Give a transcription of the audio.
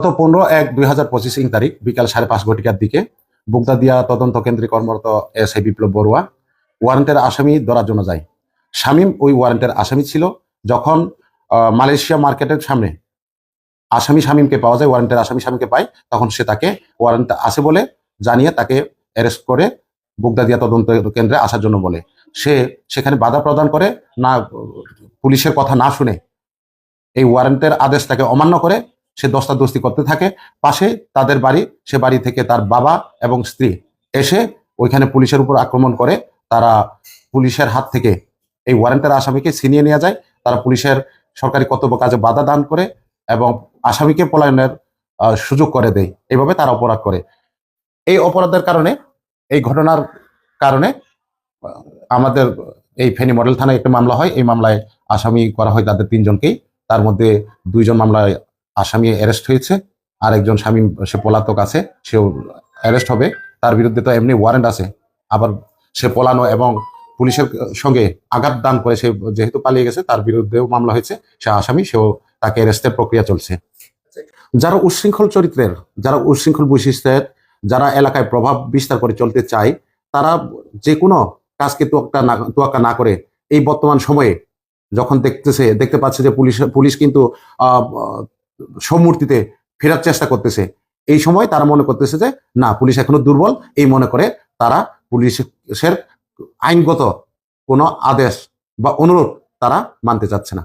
গত পনেরো এক দুই হাজার পঁচিশ ইং তারিখ বিকাল সাড়ে পাঁচ ঘটিকার দিকে বুগদা বুগদাদিয়া তদন্ত কেন্দ্রে কর্মরত এস আই বিপ্লব বড়ুয়া ওয়ারেন্টের আসামি ধরার জন্য যায়। শামীম ওই ওয়ারেন্টের আসামি ছিল যখন মালয়েশিয়া মার্কেটের সামনে আসামি শামীমকে পাওয়া যায়, ওয়ারেন্টের আসামি শামীমকে পায়, তখন সে তাকে ওয়ারেন্ট আছে বলে জানিয়ে তাকে অ্যারেস্ট করে বুগদা বুগদাদিয়া তদন্ত কেন্দ্রে আসার জন্য বলে। সে সেখানে বাধা প্রদান করে, না, পুলিশের কথা না শুনে এই ওয়ারেন্টের আদেশ তাকে অমান্য করে সে দস্তা দস্তাদস্তি করতে থাকে। পাশে তাদের বাড়ি, সে বাড়ি থেকে তার বাবা এবং স্ত্রী এসে ওইখানে পুলিশের উপর আক্রমণ করে। তারা পুলিশের হাত থেকে এই ওয়ারেন্টের আসামিকে ছিনিয়ে নিয়ে যায়। তারা পুলিশের সরকারি কর্তব্য কাজে বাধা দান করে এবং আসামিকে পলায়নের সুযোগ করে দেয়। এইভাবে তারা অপরাধ করে। এই অপরাধের কারণে, এই ঘটনার কারণে আমাদের এই ফেনী মডেল থানায় একটা মামলা হয়। এই মামলায় আসামি করা হয় তাদের তিনজনকেই। তার মধ্যে দুইজন মামলায় আসামি অ্যারেস্ট হয়েছে আর একজন স্বামী সে পলাতক আছে, সেও অ্যারেস্ট হবে। তার বিরুদ্ধে তো এমনি ওয়ারেন্ট আছে। আবার সে পলানো এবং পুলিশের সঙ্গে আঘাত দান করে সে যেহেতু পালিয়ে গেছে, তার বিরুদ্ধেও মামলা হয়েছে, সে আসামি, সেও তাকে অ্যারেস্টের প্রক্রিয়া চলছে। যারা উচ্ছৃঙ্খল চরিত্রের, যারা উচ্ছৃঙ্খল বৈশিষ্ট্যের, যারা এলাকায় প্রভাব বিস্তার করে চলতে চায়, তারা যে কোনো কাজকে তোয়াক্কা না তোয়াক্কা না করে এই বর্তমান সময়ে যখন দেখতেছে, দেখতে পাচ্ছে যে পুলিশ পুলিশ কিন্তু সমূর্তিতে ফেরার চেষ্টা করতেছে। এই সময় তারা মনে করতেছে যে, না, পুলিশ এখনও দুর্বল। এই মনে করে তারা পুলিশের আইনগত কোনো আদেশ বা অনুরোধ তারা মানতে চাচ্ছে না।